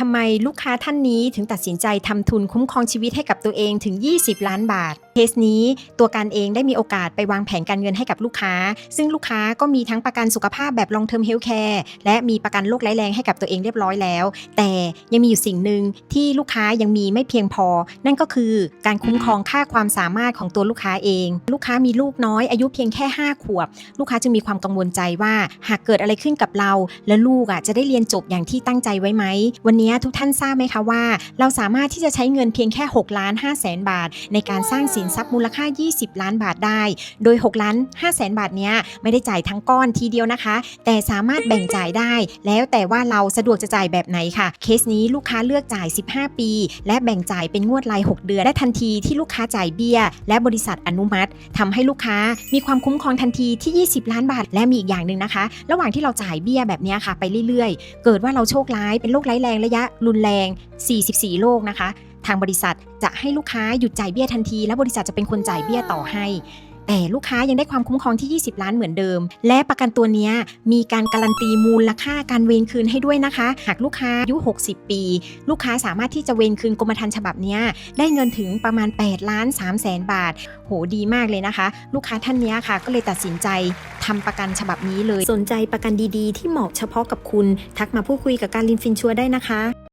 ทำไมลูกค้าท่านนี้ถึงตัดสินใจทำทุนคุ้มครองชีวิตให้กับตัวเองถึง 20 ล้านบาท เคสนี้ตัวการเองได้มีโอกาสไปวางแผนการเงินให้กับลูกค้า ซึ่งลูกค้าก็มีทั้งประกันสุขภาพแบบ long term health care และมีประกันโรคร้ายแรงให้กับตัวเองเรียบร้อยแล้ว แต่ยังมีอยู่สิ่งหนึ่งที่ลูกค้ายังมีไม่เพียงพอ นั่นก็คือการคุ้มครองค่าความสามารถของตัวลูกค้าเอง ลูกค้ามีลูกน้อยอายุเพียงแค่ 5 ขวบ ลูกค้าจึงมีความกังวลใจว่าหากเกิดอะไรขึ้นกับเรา และลูกอะจะได้เรียนจบอย่างที่ตั้งใจไว้ไหม วันนี้ทุกท่านทราบไหมคะว่า เราสามารถที่จะใช้เงินเพียงแค่6ล้าน5แสนบาท ในการสร้างสินทรัพย์มูลค่า 20 ล้านบาทได้ โดย 6 ล้าน5แสนบาทเนี้ยไม่ได้จ่ายทั้งก้อนทีเดียวนะคะ แต่สามารถแบ่งจ่ายได้ แล้วแต่ว่าเราสะดวกจะจ่ายแบบไหนค่ะ เคสนี้ลูกค้าเลือกจ่าย 15 ปี และแบ่งจ่ายเป็นงวดราย 6 เดือน และทันทีที่ลูกค้าจ่ายเบี้ย และบริษัทอนุมัติทำให้ลูกค้ามีความคุ้มครองทันทีที่ 20 ล้านบาท และมีอีกอย่างหนึ่งนะคะ ระหว่างที่เราจ่ายเบี้ยแบบเนี้ยค่ะไปเรื่อยๆ เกิดว่าเราโชคร้ายเป็นโรคร้ายแรงระยะรุนแรง 44 โรคนะคะ ทางบริษัทจะให้ลูกค้าหยุดจ่ายเบี้ยทันที และบริษัทจะเป็นคนจ่ายเบี้ยต่อให้ แต่ลูกค้ายังได้ความคุ้มครองที่ 20 ล้านเหมือนเดิม และประกันตัวเนี้ยมีการการันตีมูลค่าการเวนคืนให้ด้วยนะคะ หากลูกค้าอายุ 60 ปี ลูกค้าสามารถที่จะเวนคืนกรมธรรม์ฉบับเนี้ยได้เงินถึงประมาณ8ล้าน3แสนบาท โหดีมากเลยนะคะ ลูกค้าท่านเนี้ยค่ะ ก็เลยตัดสินใจทำประกันฉบับนี้เลย สนใจประกันดีๆ ที่เหมาะเฉพาะกับคุณ ทักมาพูดคุยกับการลินฟินชัวได้นะคะ